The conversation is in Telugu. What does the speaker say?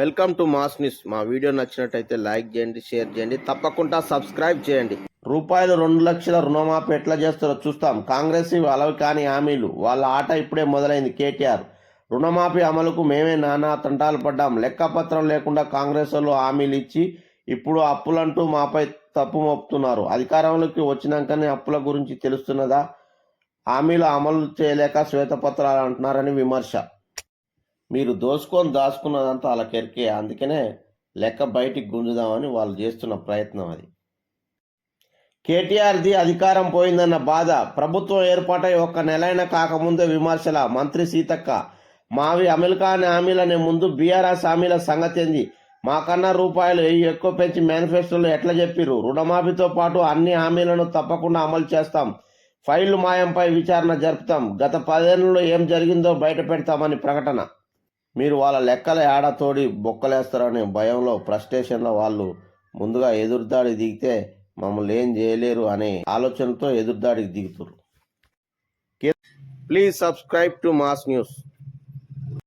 వెల్కమ్ టు మాస్ న్యూస్ మా వీడియో నచ్చినట్టయితే లైక్ చేయండి షేర్ చేయండి తప్పకుండా సబ్స్క్రైబ్ చేయండి. రూపాయలు రెండు లక్షల రుణమాఫీ ఎట్లా చేస్తారో చూస్తాం. కాంగ్రెస్ ఇవి అలవి కాని హామీలు. వాళ్ళ ఆట ఇప్పుడే మొదలైంది కేటీఆర్. రుణమాఫీ అమలుకు మేమే నానా తంటాలు పడ్డాం. లెక్కపత్రం లేకుండా కాంగ్రెస్ వాళ్ళు హామీలు ఇచ్చి ఇప్పుడు అప్పులంటూ మాపై తప్పు మోపుతున్నారు. అధికారంలోకి వచ్చినాకనే అప్పుల గురించి తెలుస్తున్నదా? హామీలు అమలు చేయలేక శ్వేతపత్రాలు అంటున్నారని విమర్శ. మీరు దోసుకొని దాచుకున్నదంతా అలా కెరికే అందుకనే లెక్క బయటికి గుంజుదామని వాళ్ళు చేస్తున్న ప్రయత్నం అది. కేటీఆర్ది అధికారం పోయిందన్న బాధ ప్రభుత్వం ఏర్పాటై ఒక్క నెలైనా కాకముందే విమర్శల మంత్రి సీతక్క మావి అమెరికాని హామీలనే ముందు బీఆర్ఎస్ హామీల సంగతి ఏంది? మాకన్నా రూపాయలు ఎక్కువ పెంచి మేనిఫెస్టోలో ఎట్లా చెప్పిర్రు? రుణమాఫీతో పాటు అన్ని హామీలను తప్పకుండా అమలు చేస్తాం. ఫైళ్ళు మాయంపై విచారణ జరుపుతాం. గత పదేళ్ళలో ఏం జరిగిందో బయట పెడతామని ప్రకటన. మీరు వాళ్ళ లెక్కల ఏడతోడి బొక్కలేస్తారనే భయంలో ఫ్రస్ట్రేషన్లో వాళ్ళు ముందుగా ఎదురుదాడి దిగితే మమ్మల్ని ఏం చేయలేరు అనే ఆలోచనతో ఎదురుదాడికి దిగుతారు please subscribe to mass news.